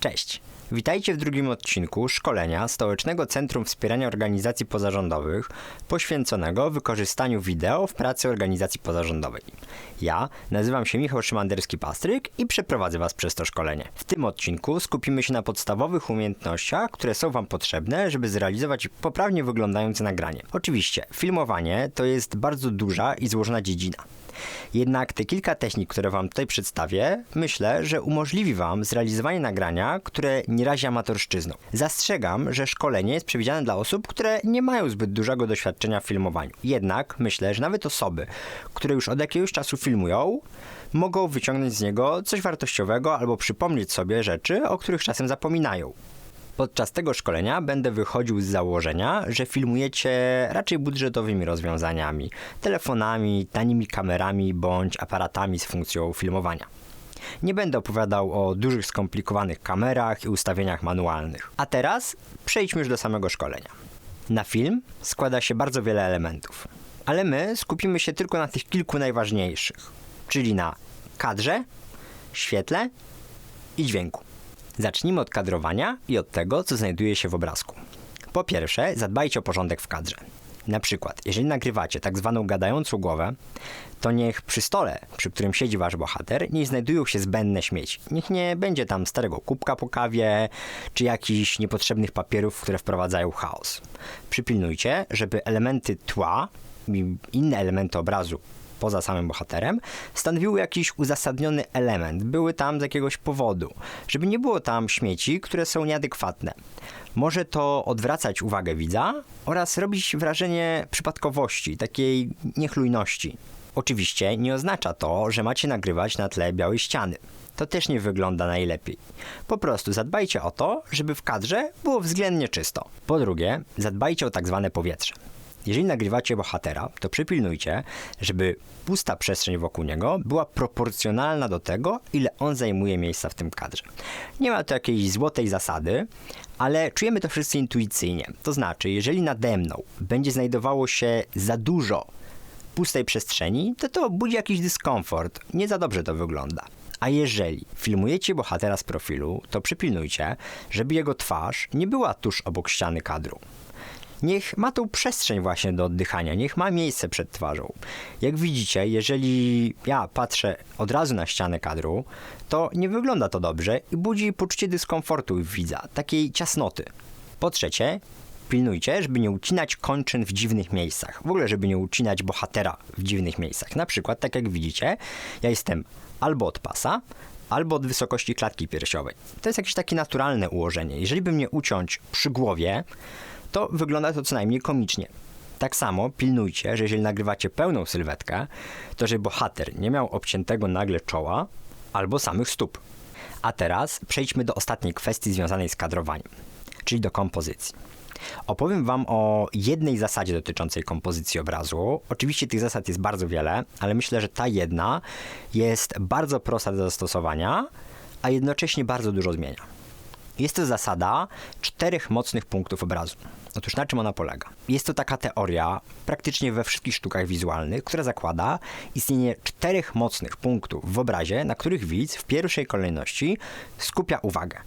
Cześć! Witajcie w drugim odcinku szkolenia Stołecznego Centrum Wspierania Organizacji Pozarządowych poświęconego wykorzystaniu wideo w pracy organizacji pozarządowej. Ja nazywam się Michał Szymanderski-Pastryk i przeprowadzę Was przez to szkolenie. W tym odcinku skupimy się na podstawowych umiejętnościach, które są Wam potrzebne, żeby zrealizować poprawnie wyglądające nagranie. Oczywiście, filmowanie to jest bardzo duża i złożona dziedzina. Jednak te kilka technik, które Wam tutaj przedstawię, myślę, że umożliwi Wam zrealizowanie nagrania, które nie razi amatorszczyzną. Zastrzegam, że szkolenie jest przewidziane dla osób, które nie mają zbyt dużego doświadczenia w filmowaniu. Jednak myślę, że nawet osoby, które już od jakiegoś czasu filmują, mogą wyciągnąć z niego coś wartościowego albo przypomnieć sobie rzeczy, o których czasem zapominają. Podczas tego szkolenia będę wychodził z założenia, że filmujecie raczej budżetowymi rozwiązaniami, telefonami, tanimi kamerami bądź aparatami z funkcją filmowania. Nie będę opowiadał o dużych, skomplikowanych kamerach i ustawieniach manualnych. A teraz przejdźmy już do samego szkolenia. Na film składa się bardzo wiele elementów, ale my skupimy się tylko na tych kilku najważniejszych, czyli na kadrze, świetle i dźwięku. Zacznijmy od kadrowania i od tego, co znajduje się w obrazku. Po pierwsze, zadbajcie o porządek w kadrze. Na przykład, jeżeli nagrywacie tak zwaną gadającą głowę, to niech przy stole, przy którym siedzi wasz bohater, nie znajdują się zbędne śmieci. Niech nie będzie tam starego kubka po kawie, czy jakichś niepotrzebnych papierów, które wprowadzają chaos. Przypilnujcie, żeby elementy tła i inne elementy obrazu poza samym bohaterem, stanowiły jakiś uzasadniony element, były tam z jakiegoś powodu, żeby nie było tam śmieci, które są nieadekwatne. Może to odwracać uwagę widza oraz robić wrażenie przypadkowości, takiej niechlujności. Oczywiście nie oznacza to, że macie nagrywać na tle białej ściany. To też nie wygląda najlepiej. Po prostu zadbajcie o to, żeby w kadrze było względnie czysto. Po drugie, zadbajcie o tak zwane powietrze. Jeżeli nagrywacie bohatera, to przypilnujcie, żeby pusta przestrzeń wokół niego była proporcjonalna do tego, ile on zajmuje miejsca w tym kadrze. Nie ma to jakiejś złotej zasady, ale czujemy to wszyscy intuicyjnie. To znaczy, jeżeli nade mną będzie znajdowało się za dużo pustej przestrzeni, to to budzi jakiś dyskomfort. Nie za dobrze to wygląda. A jeżeli filmujecie bohatera z profilu, to przypilnujcie, żeby jego twarz nie była tuż obok ściany kadru niech ma tą przestrzeń właśnie do oddychania, niech ma miejsce przed twarzą. Jak widzicie, jeżeli ja patrzę od razu na ścianę kadru, to nie wygląda to dobrze i budzi poczucie dyskomfortu w widza, takiej ciasnoty. Po trzecie, pilnujcie, żeby nie ucinać kończyn w dziwnych miejscach. W ogóle, żeby nie ucinać bohatera w dziwnych miejscach. Na przykład, tak jak widzicie, ja jestem albo od pasa, albo od wysokości klatki piersiowej. To jest jakieś takie naturalne ułożenie. Jeżeli by mnie uciąć przy głowie, to wygląda to co najmniej komicznie. Tak samo pilnujcie, że jeżeli nagrywacie pełną sylwetkę, to żeby bohater nie miał obciętego nagle czoła albo samych stóp. A teraz przejdźmy do ostatniej kwestii związanej z kadrowaniem, czyli do kompozycji. Opowiem Wam o jednej zasadzie dotyczącej kompozycji obrazu. Oczywiście tych zasad jest bardzo wiele, ale myślę, że ta jedna jest bardzo prosta do zastosowania, a jednocześnie bardzo dużo zmienia. Jest to zasada czterech mocnych punktów obrazu. Otóż na czym ona polega? Jest to taka teoria praktycznie we wszystkich sztukach wizualnych, która zakłada istnienie czterech mocnych punktów w obrazie, na których widz w pierwszej kolejności skupia uwagę.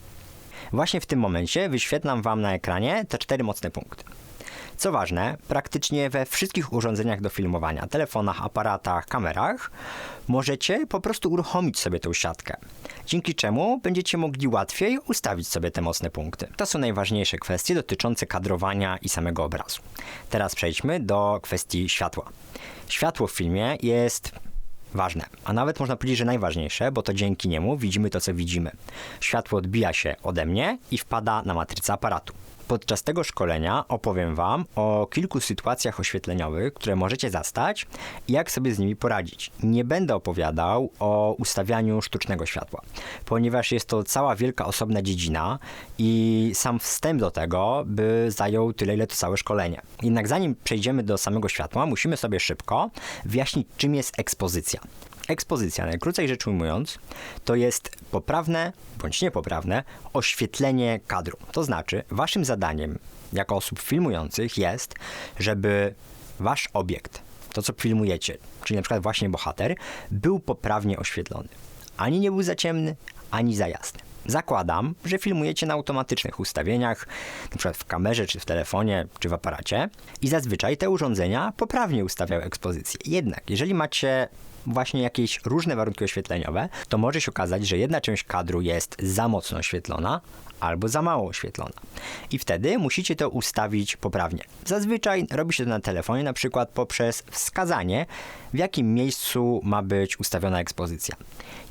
Właśnie w tym momencie wyświetlam Wam na ekranie te cztery mocne punkty. Co ważne, praktycznie we wszystkich urządzeniach do filmowania, telefonach, aparatach, kamerach, możecie po prostu uruchomić sobie tą siatkę. Dzięki czemu będziecie mogli łatwiej ustawić sobie te mocne punkty. To są najważniejsze kwestie dotyczące kadrowania i samego obrazu. Teraz przejdźmy do kwestii światła. Światło w filmie jest ważne, a nawet można powiedzieć, że najważniejsze, bo to dzięki niemu widzimy to, co widzimy. Światło odbija się ode mnie i wpada na matrycę aparatu. Podczas tego szkolenia opowiem Wam o kilku sytuacjach oświetleniowych, które możecie zastać i jak sobie z nimi poradzić. Nie będę opowiadał o ustawianiu sztucznego światła, ponieważ jest to cała wielka osobna dziedzina i sam wstęp do tego by zajął tyle, ile to całe szkolenie. Jednak zanim przejdziemy do samego światła, musimy sobie szybko wyjaśnić, czym jest ekspozycja. Ekspozycja, najkrócej rzecz ujmując, to jest poprawne bądź niepoprawne oświetlenie kadru. To znaczy, waszym zadaniem jako osób filmujących jest, żeby wasz obiekt, to co filmujecie, czyli na przykład właśnie bohater, był poprawnie oświetlony. Ani nie był za ciemny, ani za jasny. Zakładam, że filmujecie na automatycznych ustawieniach, np. w kamerze, czy w telefonie, czy w aparacie i zazwyczaj te urządzenia poprawnie ustawiają ekspozycję. Jednak, jeżeli macie właśnie jakieś różne warunki oświetleniowe, to może się okazać, że jedna część kadru jest za mocno oświetlona albo za mało oświetlona. I wtedy musicie to ustawić poprawnie. Zazwyczaj robi się to na telefonie, na przykład poprzez wskazanie, w jakim miejscu ma być ustawiona ekspozycja.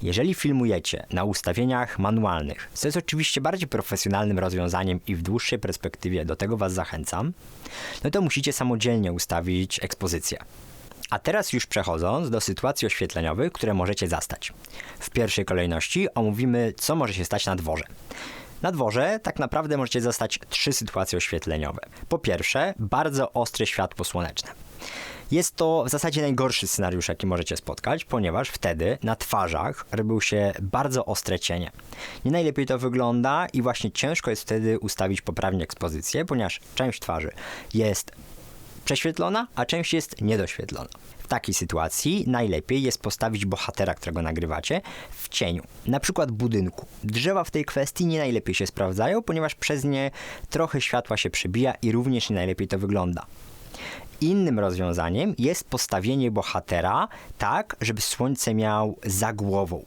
Jeżeli filmujecie na ustawieniach manualnych, co jest oczywiście bardziej profesjonalnym rozwiązaniem i w dłuższej perspektywie do tego Was zachęcam, no to musicie samodzielnie ustawić ekspozycję. A teraz już przechodząc do sytuacji oświetleniowych, które możecie zastać. W pierwszej kolejności omówimy, co może się stać na dworze. Na dworze tak naprawdę możecie zastać trzy sytuacje oświetleniowe. Po pierwsze, bardzo ostre światło słoneczne. Jest to w zasadzie najgorszy scenariusz, jaki możecie spotkać, ponieważ wtedy na twarzach robią się bardzo ostre cienie. Nie najlepiej to wygląda i właśnie ciężko jest wtedy ustawić poprawnie ekspozycję, ponieważ część twarzy jest prześwietlona, a część jest niedoświetlona. W takiej sytuacji najlepiej jest postawić bohatera, którego nagrywacie, w cieniu, na przykład budynku. Drzewa w tej kwestii nie najlepiej się sprawdzają, ponieważ przez nie trochę światła się przebija i również nie najlepiej to wygląda. Innym rozwiązaniem jest postawienie bohatera tak, żeby słońce miał za głową.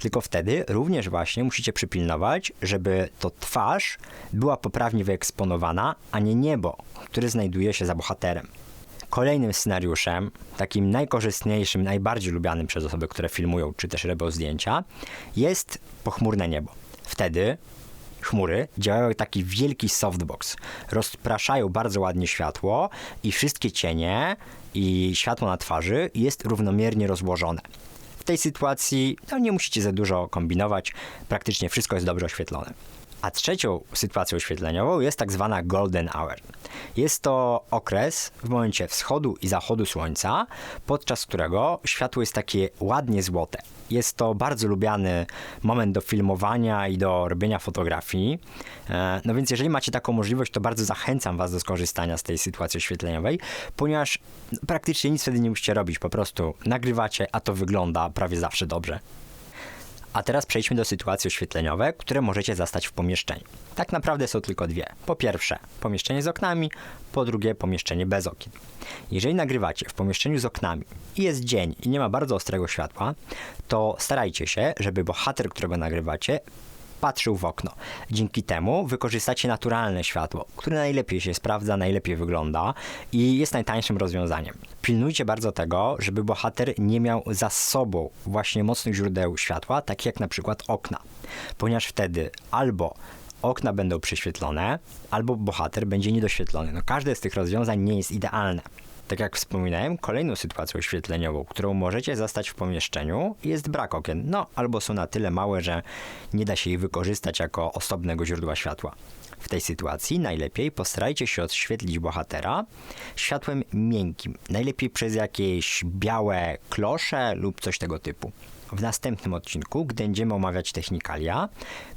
Tylko wtedy również właśnie musicie przypilnować, żeby to twarz była poprawnie wyeksponowana, a nie niebo, które znajduje się za bohaterem. Kolejnym scenariuszem, takim najkorzystniejszym, najbardziej lubianym przez osoby, które filmują czy też robią zdjęcia, jest pochmurne niebo. Wtedy chmury działają jak taki wielki softbox. Rozpraszają bardzo ładnie światło i wszystkie cienie i światło na twarzy jest równomiernie rozłożone. W tej sytuacji no, nie musicie za dużo kombinować, praktycznie wszystko jest dobrze oświetlone. A trzecią sytuacją oświetleniową jest tak zwana golden hour. Jest to okres w momencie wschodu i zachodu słońca, podczas którego światło jest takie ładnie złote. Jest to bardzo lubiany moment do filmowania i do robienia fotografii. E, no więc jeżeli macie taką możliwość, to bardzo zachęcam Was do skorzystania z tej sytuacji oświetleniowej, ponieważ praktycznie nic wtedy nie musicie robić, po prostu nagrywacie, a to wygląda prawie zawsze dobrze. A teraz przejdźmy do sytuacji oświetleniowe, które możecie zastać w pomieszczeniu. Tak naprawdę są tylko dwie. Po pierwsze, pomieszczenie z oknami, po drugie, pomieszczenie bez okien. Jeżeli nagrywacie w pomieszczeniu z oknami i jest dzień i nie ma bardzo ostrego światła, to starajcie się, żeby bohater, którego nagrywacie, patrzył w okno. Dzięki temu wykorzystacie naturalne światło, które najlepiej się sprawdza, najlepiej wygląda i jest najtańszym rozwiązaniem. Pilnujcie bardzo tego, żeby bohater nie miał za sobą właśnie mocnych źródeł światła, takich jak na przykład okna, ponieważ wtedy albo okna będą prześwietlone, albo bohater będzie niedoświetlony. No każde z tych rozwiązań nie jest idealne. Tak jak wspominałem, kolejną sytuacją oświetleniową, którą możecie zastać w pomieszczeniu, jest brak okien. No, albo są na tyle małe, że nie da się ich wykorzystać jako osobnego źródła światła. W tej sytuacji najlepiej postarajcie się odświetlić bohatera światłem miękkim, najlepiej przez jakieś białe klosze lub coś tego typu. W następnym odcinku, gdy będziemy omawiać technikalia,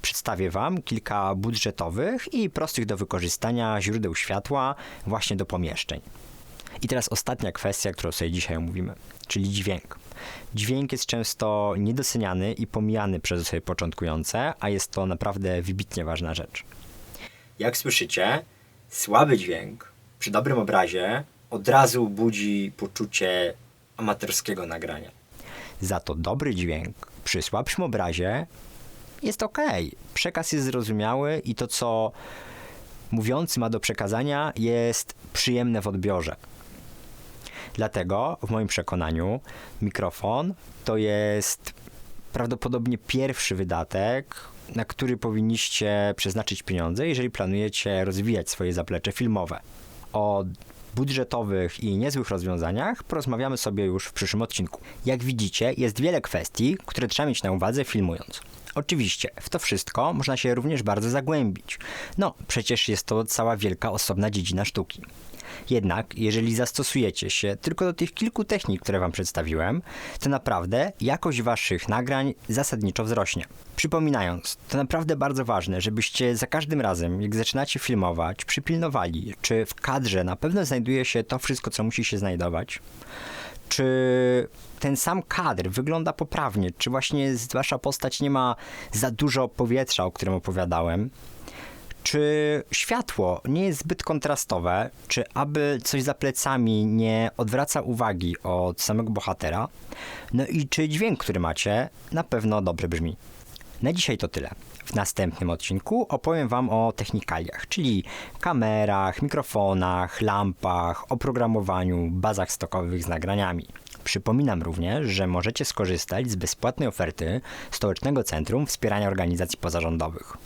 przedstawię Wam kilka budżetowych i prostych do wykorzystania źródeł światła właśnie do pomieszczeń. I teraz ostatnia kwestia, którą sobie dzisiaj omówimy, czyli dźwięk. Dźwięk jest często niedoceniany i pomijany przez osoby początkujące, a jest to naprawdę wybitnie ważna rzecz. Jak słyszycie, słaby dźwięk przy dobrym obrazie od razu budzi poczucie amatorskiego nagrania. Za to dobry dźwięk przy słabszym obrazie jest ok. Przekaz jest zrozumiały i to, co mówiący ma do przekazania, jest przyjemne w odbiorze. Dlatego, w moim przekonaniu, mikrofon to jest prawdopodobnie pierwszy wydatek, na który powinniście przeznaczyć pieniądze, jeżeli planujecie rozwijać swoje zaplecze filmowe. O budżetowych i niezłych rozwiązaniach porozmawiamy sobie już w przyszłym odcinku. Jak widzicie, jest wiele kwestii, które trzeba mieć na uwadze filmując. Oczywiście, w to wszystko można się również bardzo zagłębić. No, przecież jest to cała wielka osobna dziedzina sztuki. Jednak, jeżeli zastosujecie się tylko do tych kilku technik, które Wam przedstawiłem, to naprawdę jakość Waszych nagrań zasadniczo wzrośnie. Przypominając, to naprawdę bardzo ważne, żebyście za każdym razem, jak zaczynacie filmować, przypilnowali, czy w kadrze na pewno znajduje się to wszystko, co musi się znajdować? Czy ten sam kadr wygląda poprawnie, czy właśnie wasza postać nie ma za dużo powietrza, o którym opowiadałem, czy światło nie jest zbyt kontrastowe, czy aby coś za plecami nie odwraca uwagi od samego bohatera, no i czy dźwięk, który macie, na pewno dobrze brzmi. Na dzisiaj to tyle. W następnym odcinku opowiem Wam o technikaliach, czyli kamerach, mikrofonach, lampach, oprogramowaniu, bazach stokowych z nagraniami. Przypominam również, że możecie skorzystać z bezpłatnej oferty Stołecznego Centrum Wspierania Organizacji Pozarządowych,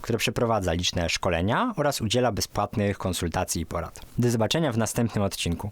które przeprowadza liczne szkolenia oraz udziela bezpłatnych konsultacji i porad. Do zobaczenia w następnym odcinku.